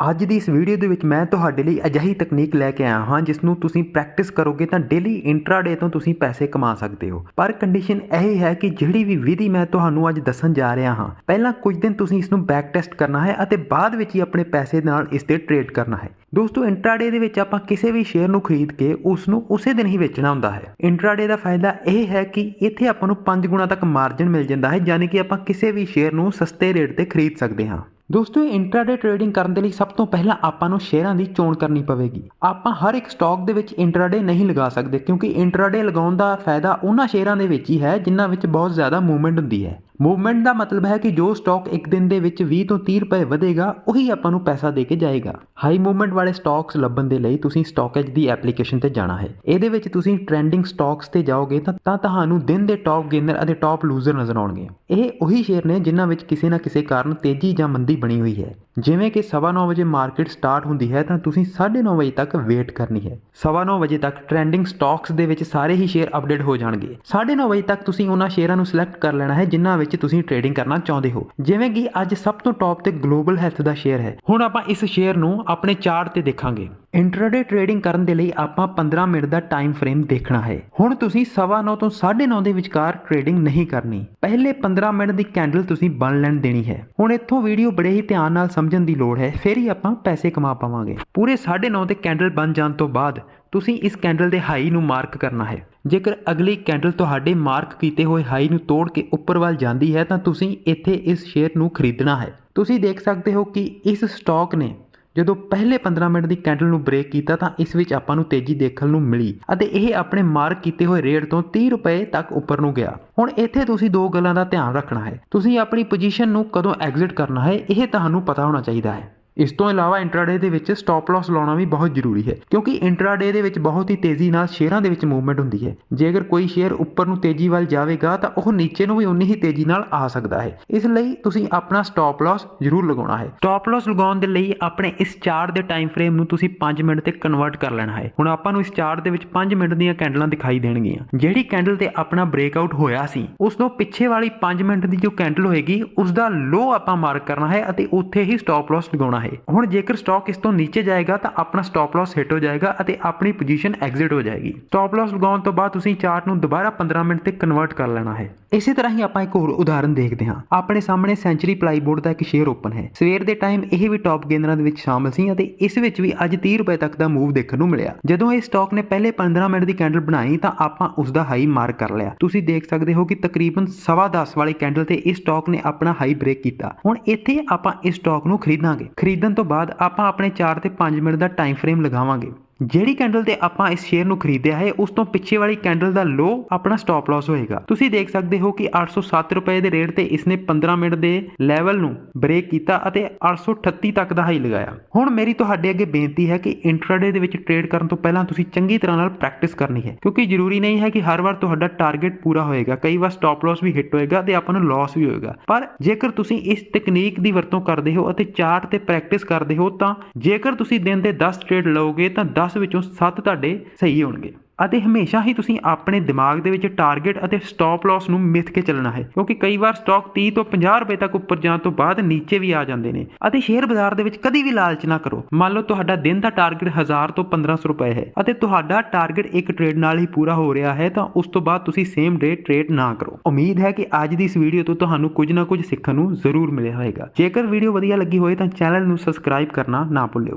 ਅੱਜ ਦੀ ਇਸ ਵੀਡੀਓ ਦੇ ਵਿੱਚ ਮੈਂ ਤੁਹਾਡੇ ਲਈ ਅਜਿਹੀ ਤਕਨੀਕ ਲੈ ਕੇ ਆਇਆ ਹਾਂ ਜਿਸ ਨੂੰ ਤੁਸੀਂ ਪ੍ਰੈਕਟਿਸ ਕਰੋਗੇ ਤਾਂ ਡੇਲੀ ਇੰਟਰਾਡੇ ਤੋਂ ਤੁਸੀਂ ਪੈਸੇ ਕਮਾ ਸਕਦੇ ਹੋ। ਪਰ ਕੰਡੀਸ਼ਨ ਇਹ ਹੈ ਕਿ ਜਿਹੜੀ ਵੀ ਵਿਧੀ ਮੈਂ ਤੁਹਾਨੂੰ ਅੱਜ ਦੱਸਣ ਜਾ ਰਿਹਾ ਹਾਂ, ਪਹਿਲਾਂ ਕੁਝ ਦਿਨ ਤੁਸੀਂ ਇਸ ਨੂੰ ਬੈਕ ਟੈਸਟ ਕਰਨਾ ਹੈ ਅਤੇ ਬਾਅਦ ਵਿੱਚ ਹੀ ਆਪਣੇ ਪੈਸੇ ਨਾਲ ਇਸ ਤੇ ਟ੍ਰੇਡ ਕਰਨਾ ਹੈ। ਦੋਸਤੋ ਇੰਟਰਾਡੇ ਦੇ ਵਿੱਚ ਆਪਾਂ ਕਿਸੇ ਵੀ ਸ਼ੇਅਰ ਨੂੰ ਖਰੀਦ ਕੇ ਉਸ ਨੂੰ ਉਸੇ ਦਿਨ ਹੀ ਵੇਚਣਾ ਹੁੰਦਾ ਹੈ। ਇੰਟਰਾਡੇ ਦਾ ਫਾਇਦਾ ਇਹ ਹੈ ਕਿ ਇੱਥੇ ਆਪਾਂ ਨੂੰ 5 ਗੁਣਾ ਤੱਕ ਮਾਰਜਨ ਮਿਲ ਜਾਂਦਾ ਹੈ ਯਾਨੀ ਕਿ ਆਪਾਂ ਕਿਸੇ ਵੀ ਸ਼ੇਅਰ ਨੂੰ ਸਸਤੇ ਰੇਟ ਤੇ ਖਰੀਦ ਸਕਦੇ ਹਾਂ। ਦੋਸਤੋ ਇੰਟਰਾਡੇ ਟ੍ਰੇਡਿੰਗ ਕਰਨ ਦੇ ਲਈ ਸਭ ਤੋਂ ਪਹਿਲਾਂ ਆਪਾਂ ਨੂੰ ਸ਼ੇਅਰਾਂ ਦੀ ਚੋਣ ਕਰਨੀ ਪਵੇਗੀ। ਆਪਾਂ ਹਰ ਇੱਕ ਸਟਾਕ ਦੇ ਵਿੱਚ ਇੰਟਰਾਡੇ ਨਹੀਂ ਲਗਾ ਸਕਦੇ, ਕਿਉਂਕਿ ਇੰਟਰਾਡੇ ਲਗਾਉਣ ਦਾ ਫਾਇਦਾ ਉਹਨਾਂ ਸ਼ੇਅਰਾਂ ਦੇ ਵਿੱਚ ਹੀ ਹੈ, ਜਿਨ੍ਹਾਂ ਵਿੱਚ ਬਹੁਤ ਜ਼ਿਆਦਾ ਮੂਵਮੈਂਟ ਹੁੰਦੀ ਹੈ। ਮੂਵਮੈਂਟ ਦਾ ਮਤਲਬ ਹੈ ਕਿ ਜੋ ਸਟਾਕ ਇੱਕ ਦਿਨ ਦੇ ਵਿੱਚ 20 ਤੋਂ 30 ਰੁਪਏ ਵਧੇਗਾ, ਉਹੀ ਆਪਾਂ ਨੂੰ ਪੈਸਾ ਦੇ ਕੇ ਜਾਏਗਾ। ਹਾਈ ਮੂਵਮੈਂਟ ਵਾਲੇ ਸਟਾਕਸ ਲੱਭਣ ਦੇ ਲਈ ਤੁਸੀਂ ਸਟਾਕੇਜ ਦੀ ਐਪਲੀਕੇਸ਼ਨ ਤੇ ਜਾਣਾ ਹੈ। ਇਹਦੇ ਵਿੱਚ ਤੁਸੀਂ ਟ੍ਰੈਂਡਿੰਗ ਸਟਾਕਸ ਤੇ ਜਾਓਗੇ ਤਾਂ ਤੁਹਾਨੂੰ ਦਿਨ ਦੇ ਟੌਪ ਗੇਨਰ ਅਤੇ ਟੌਪ ਲੂਜ਼ਰ ਨਜ਼ਰ ਆਉਣਗੇ। ਇਹ ਉਹੀ ਸ਼ੇਅਰ ਨੇ ਜਿਨ੍ਹਾਂ ਵਿੱਚ ਕਿਸੇ ਨਾ ਕਿਸੇ ਕਾਰਨ ਤੇਜ਼ੀ ਜਾਂ ਮੰਦੀ ਬਣੀ ਹੋਈ ਹੈ। ਜਿਵੇਂ ਕਿ 9:30 ਵਜੇ ਮਾਰਕੀਟ ਸਟਾਰਟ ਹੁੰਦੀ ਹੈ, ਤਾਂ ਤੁਸੀਂ 9:30 ਵਜੇ ਤੱਕ ਵੇਟ ਕਰਨੀ ਹੈ। 9:30 ਵਜੇ ਤੱਕ ਟ੍ਰੈਂਡਿੰਗ ਸਟਾਕਸ ਦੇ ਵਿੱਚ ਸਾਰੇ ਹੀ ਸ਼ੇਅਰ ਅਪਡੇਟ ਹੋ ਜਾਣਗੇ। 9:30 ਵਜੇ ਤੱਕ ਤੁਸੀਂ ਉਹਨਾਂ ਸ਼ੇਅਰਾਂ ਨੂੰ ਸਿਲੈਕਟ ਕਰ ਲੈਣਾ ਹੈ, ਜਿਨ੍ਹਾਂ ਵਿੱਚ ਤੁਸੀਂ ਟ੍ਰੇਡਿੰਗ ਕਰਨਾ ਚਾਹੁੰਦੇ ਹੋ। ਜਿਵੇਂ ਕਿ ਅੱਜ ਸਭ ਤੋਂ ਟੌਪ ਤੇ ਗਲੋਬਲ ਹੈਲਥ ਦਾ ਸ਼ੇਅਰ ਹੈ। ਹੁਣ ਆਪਾਂ ਇਸ ਸ਼ੇਅਰ ਨੂੰ ਆਪਣੇ ਚਾਰਟ ਤੇ ਦੇਖਾਂਗੇ। ਇੰਟਰਡੇ ਟ੍ਰੇਡਿੰਗ ਕਰਨ ਦੇ ਲਈ ਆਪਾਂ 15 ਮਿੰਟ ਦਾ ਟਾਈਮ ਫਰੇਮ ਦੇਖਣਾ ਹੈ। ਹੁਣ ਤੁਸੀਂ 9:30 ਤੋਂ 9:30 ਦੇ ਵਿਚਕਾਰ ਟ੍ਰੇਡਿੰਗ ਨਹੀਂ ਕਰਨੀ। ਪਹਿਲੇ 15 ਮਿੰਟ ਦੀ ਕੈਂਡਲ ਤੁਸੀਂ ਬਣ ਲੈਣ ਦੇਣੀ ਹੈ। ਹੁਣ ਇੱਥੋਂ ਵੀਡੀਓ ਬੜੇ ਹੀ ਧਿਆਨ ਨਾਲ ਸਮਝਣ ਦੀ ਲੋੜ ਹੈ, ਫਿਰ ਹੀ ਆਪਾਂ ਪੈਸੇ ਕਮਾ ਪਾਵਾਂਗੇ। ਪੂਰੇ 9:30 ਤੇ ਕੈਂਡਲ ਬਣ ਜਾਣ ਤੋਂ ਬਾਅਦ ਤੁਸੀਂ ਇਸ ਕੈਂਡਲ ਦੇ ਹਾਈ ਨੂੰ ਮਾਰਕ ਕਰਨਾ ਹੈ। ਜੇਕਰ ਅਗਲੀ ਕੈਂਡਲ ਤੁਹਾਡੇ ਮਾਰਕ ਕੀਤੇ ਹੋਏ ਹਾਈ ਨੂੰ ਤੋੜ ਕੇ ਉੱਪਰ ਵੱਲ ਜਾਂਦੀ ਹੈ ਤਾਂ ਤੁਸੀਂ ਇੱਥੇ ਇਸ ਸ਼ੇਅਰ ਨੂੰ ਖਰੀਦਣਾ ਹੈ। ਤੁਸੀਂ ਦੇਖ ਸਕਦੇ ਹੋ ਕਿ ਇਸ ਸਟਾਕ ਨੇ ਜਦੋਂ ਪਹਿਲੇ 15 ਮਿੰਟ ਦੀ ਕੈਂਡਲ ਨੂੰ ਬ੍ਰੇਕ ਕੀਤਾ ਤਾਂ ਇਸ ਵਿੱਚ ਆਪਾਂ ਨੂੰ ਤੇਜ਼ੀ ਦੇਖਣ ਨੂੰ ਮਿਲੀ ਅਤੇ ਇਹ ਆਪਣੇ ਮਾਰਕ ਕੀਤੇ ਹੋਏ ਰੇਟ ਤੋਂ 30 ਰੁਪਏ ਤੱਕ ਉੱਪਰ ਨੂੰ ਗਿਆ। ਹੁਣ ਇੱਥੇ ਤੁਸੀਂ ਦੋ ਗੱਲਾਂ ਦਾ ਧਿਆਨ ਰੱਖਣਾ ਹੈ। ਤੁਸੀਂ ਆਪਣੀ ਪੋਜੀਸ਼ਨ ਨੂੰ ਕਦੋਂ ਐਗਜ਼ਿਟ ਕਰਨਾ ਹੈ, ਇਹ ਤੁਹਾਨੂੰ ਪਤਾ ਹੋਣਾ ਚਾਹੀਦਾ ਹੈ। ਇਸ ਤੋਂ ਇਲਾਵਾ ਇੰਟਰਾਡੇ ਦੇ ਵਿੱਚ ਸਟਾਪ ਲਾਸ ਲਾਉਣਾ ਵੀ ਬਹੁਤ ਜ਼ਰੂਰੀ ਹੈ, ਕਿਉਂਕਿ ਇੰਟਰਾਡੇ ਦੇ ਵਿੱਚ ਬਹੁਤ ਹੀ ਤੇਜ਼ੀ ਨਾਲ ਸ਼ੇਅਰਾਂ ਦੇ ਵਿੱਚ ਮੂਵਮੈਂਟ ਹੁੰਦੀ ਹੈ। ਜੇਕਰ ਕੋਈ ਸ਼ੇਅਰ ਉੱਪਰ ਨੂੰ ਤੇਜ਼ੀ ਵੱਲ ਜਾਵੇਗਾ, ਤਾਂ ਉਹ ਨੀਚੇ ਨੂੰ ਵੀ ਉਨੀ ਹੀ ਤੇਜ਼ੀ ਨਾਲ ਆ ਸਕਦਾ ਹੈ। ਇਸ ਲਈ ਤੁਸੀਂ ਆਪਣਾ ਸਟਾਪ ਲਾਸ ਜ਼ਰੂਰ ਲਗਾਉਣਾ ਹੈ। ਸਟਾਪ ਲਾਸ ਲਗਾਉਣ ਦੇ ਲਈ ਆਪਣੇ ਇਸ ਚਾਰਟ ਦੇ ਟਾਈਮ ਫਰੇਮ ਨੂੰ ਤੁਸੀਂ 5 ਮਿੰਟ ਤੇ ਕਨਵਰਟ ਕਰ ਲੈਣਾ ਹੈ। ਹੁਣ ਆਪਾਂ ਨੂੰ ਇਸ ਚਾਰਟ ਦੇ ਵਿੱਚ 5 ਮਿੰਟ ਦੀਆਂ ਕੈਂਡਲਾਂ ਦਿਖਾਈ ਦੇਣਗੀਆਂ। ਜਿਹੜੀ ਕੈਂਡਲ ਤੇ ਆਪਣਾ ਬ੍ਰੇਕਆਊਟ ਹੋਇਆ ਸੀ, ਉਸ ਤੋਂ ਪਿੱਛੇ ਵਾਲੀ 5 ਮਿੰਟ ਦੀ ਜੋ ਕੈਂਡਲ ਹੋਏਗੀ, ਉਸ ਦਾ ਲੋ ਆਪਾਂ ਮਾਰਕ ਕਰਨਾ ਹੈ ਅਤੇ ਉੱਥੇ ਹੀ ਸਟਾਪ ਲਾਸ ਲਗਾਉਣਾ ਹੈ। ਹੁਣ ਜੇਕਰ ਸਟਾਕ ਇਸ ਤੋਂ ਨੀਚੇ ਜਾਏਗਾ ਤਾਂ ਆਪਣਾ ਸਟਾਪ ਲਾਸ ਹਿੱਟ ਹੋ ਜਾਏਗਾ ਅਤੇ ਆਪਣੀ ਪੋਜੀਸ਼ਨ ਐਗਜ਼ਿਟ ਹੋ ਜਾਏਗੀ। ਸਟਾਪ ਲਾਸ ਲਗਾਉਣ ਤੋਂ ਬਾਅਦ ਤੁਸੀਂ ਚਾਰਟ ਨੂੰ ਦੁਬਾਰਾ 15 ਮਿੰਟ ਤੇ ਕਨਵਰਟ ਕਰ ਲੈਣਾ ਹੈ। ਇਸੇ ਤਰ੍ਹਾਂ ਹੀ ਆਪਾਂ ਇੱਕ ਹੋਰ ਉਦਾਹਰਨ ਦੇਖਦੇ ਹਾਂ। ਆਪਣੇ ਸਾਹਮਣੇ ਸੈਂਚਰੀ ਪਲਾਈਬੋਰਡ ਦਾ ਇੱਕ ਸ਼ੇਅਰ ਓਪਨ ਹੈ। ਸਵੇਰ ਦੇ ਟਾਈਮ ਇਹ ਵੀ ਟੌਪ ਗੇਨਰਾਂ ਦੇ ਵਿੱਚ ਸ਼ਾਮਲ ਸੀ ਅਤੇ ਇਸ ਵਿੱਚ ਵੀ ਅੱਜ 30 ਰੁਪਏ ਤੱਕ ਦਾ ਮੂਵ ਦੇਖਣ ਨੂੰ ਮਿਲਿਆ। ਜਦੋਂ ਇਹ ਸਟਾਕ ਨੇ ਪਹਿਲੇ 15 ਮਿੰਟ ਦੀ ਕੈਂਡਲ ਬਣਾਈ ਤਾਂ ਆਪਾਂ ਉਸ ਦਾ ਹਾਈ ਮਾਰਕ ਕਰ ਲਿਆ। ਤੁਸੀਂ ਦੇਖ ਸਕਦੇ ਹੋ ਕਿ ਤਕਰੀਬਨ 10:30 ਵਾਲੀ ਕੈਂਡਲ ਤੇ ਇਸ ਸਟਾਕ ਨੇ ਆਪਣਾ ਹਾਈ ਬ੍ਰੇਕ ਕੀਤਾ। ਹੁਣ ਇੱਥੇ ਆਪਾਂ ਇਸ ਸਟਾਕ ਨੂੰ ਖਰੀਦਾਂਗੇ। ਖਰੀਦਣ ਤੋਂ ਬਾਅਦ ਆਪਾਂ ਆਪਣੇ ਚਾਰਟ ਤੇ 5 ਮਿੰਟ ਦਾ ਟਾਈਮ ਫਰੇਮ ਲਗਾਵਾਂਗੇ। ਜਿਹੜੀ ਕੈਂਡਲ ਤੇ ਆਪਾਂ ਇਸ ਸ਼ੇਅਰ ਨੂੰ ਖਰੀਦਿਆ ਹੈ, ਉਸ ਤੋਂ ਪਿੱਛੇ ਵਾਲੀ ਕੈਂਡਲ ਦਾ ਲੋ ਆਪਣਾ ਸਟਾਪ ਲਾਸ ਹੋਏਗਾ। ਤੁਸੀਂ ਦੇਖ ਸਕਦੇ ਹੋ ਕਿ 807 ਰੁਪਏ ਦੇ ਰੇਟ ਤੇ ਇਸਨੇ 15 ਮਿੰਟ ਦੇ ਲੈਵਲ ਨੂੰ ਬ੍ਰੇਕ ਕੀਤਾ ਅਤੇ 838 ਤੱਕ ਦਾ ਹਾਈ ਲਗਾਇਆ। ਹੁਣ ਮੇਰੀ ਤੁਹਾਡੇ ਅੱਗੇ ਬੇਨਤੀ ਹੈ ਕਿ ਇੰਟਰਾਡੇ ਦੇ ਵਿੱਚ ਟ੍ਰੇਡ ਕਰਨ ਤੋਂ ਪਹਿਲਾਂ ਤੁਸੀਂ ਚੰਗੀ ਤਰ੍ਹਾਂ ਨਾਲ ਪ੍ਰੈਕਟਿਸ ਕਰਨੀ ਹੈ, ਕਿਉਂਕਿ ਜ਼ਰੂਰੀ ਨਹੀਂ ਹੈ ਕਿ ਹਰ ਵਾਰ ਤੁਹਾਡਾ ਟਾਰਗੇਟ ਪੂਰਾ ਹੋਏਗਾ, ਕਈ ਵਾਰ ਸਟਾਪ ਲਾਸ ਵੀ ਹਿੱਟ ਹੋਏਗਾ ਤੇ ਆਪਾਂ ਨੂੰ ਲਾਸ ਵੀ ਹੋਏਗਾ। ਪਰ ਜੇਕਰ ਤੁਸੀਂ ਇਸ ਤਕਨੀਕ ਦੀ ਵਰਤੋਂ ਕਰਦੇ ਹੋ ਅਤੇ ਚਾਰਟ ਤੇ ਪ੍ਰੈਕਟਿਸ ਕਰਦੇ ਹੋ, ਤਾਂ ਜੇਕਰ ਤੁਸੀਂ ਦਿਨ ਦੇ 10 ਟ੍ਰੇਡ ਲਓਗੇ, ਤਾਂ 10 ਵਿੱਚੋਂ 7 ਤੁਹਾਡੇ ਸਹੀ ਹੋਣਗੇ। ਅਤੇ ਹਮੇਸ਼ਾ ਹੀ ਤੁਸੀਂ ਆਪਣੇ ਦਿਮਾਗ ਦੇ ਵਿੱਚ ਟਾਰਗੇਟ ਅਤੇ ਸਟਾਪ ਲਾਸ ਨੂੰ ਮਿੱਥ ਕੇ ਚੱਲਣਾ ਹੈ, ਕਿਉਂਕਿ ਕਈ ਵਾਰ ਸਟਾਕ 30 ਤੋਂ 50 ਰੁਪਏ ਤੱਕ ਉੱਪਰ ਜਾਣ ਤੋਂ ਬਾਅਦ ਨੀਚੇ ਵੀ ਆ ਜਾਂਦੇ ਨੇ। ਅਤੇ ਸ਼ੇਅਰ ਬਾਜ਼ਾਰ ਦੇ ਵਿੱਚ ਕਦੀ ਵੀ ਲਾਲਚ ਨਾ ਕਰੋ। ਮੰਨ ਲਓ ਤੁਹਾਡਾ ਦਿਨ ਦਾ ਟਾਰਗੇਟ 1000 ਤੋਂ 1500 ਰੁਪਏ ਹੈ ਅਤੇ ਤੁਹਾਡਾ ਟਾਰਗੇਟ ਇੱਕ ਟ੍ਰੇਡ ਨਾਲ ਹੀ ਪੂਰਾ ਹੋ ਰਿਹਾ ਹੈ, ਤਾਂ ਉਸ ਤੋਂ ਬਾਅਦ ਤੁਸੀਂ ਸੇਮ ਡੇ ਟ੍ਰੇਡ ਨਾ ਕਰੋ। ਉਮੀਦ ਹੈ ਕਿ ਅੱਜ ਦੀ ਇਸ ਵੀਡੀਓ ਤੋਂ ਤੁਹਾਨੂੰ ਕੁਝ ਨਾ ਕੁਝ ਸਿੱਖਣ ਨੂੰ ਜ਼ਰੂਰ ਮਿਲਿਆ ਹੋਵੇਗਾ। ਜੇਕਰ ਵੀਡੀਓ ਵਧੀਆ ਲੱਗੀ ਹੋਵੇ ਤਾਂ ਚੈਨਲ ਨੂੰ ਸਬਸਕ੍ਰਾਈਬ ਕਰਨਾ ਨਾ ਭੁੱਲਿਓ।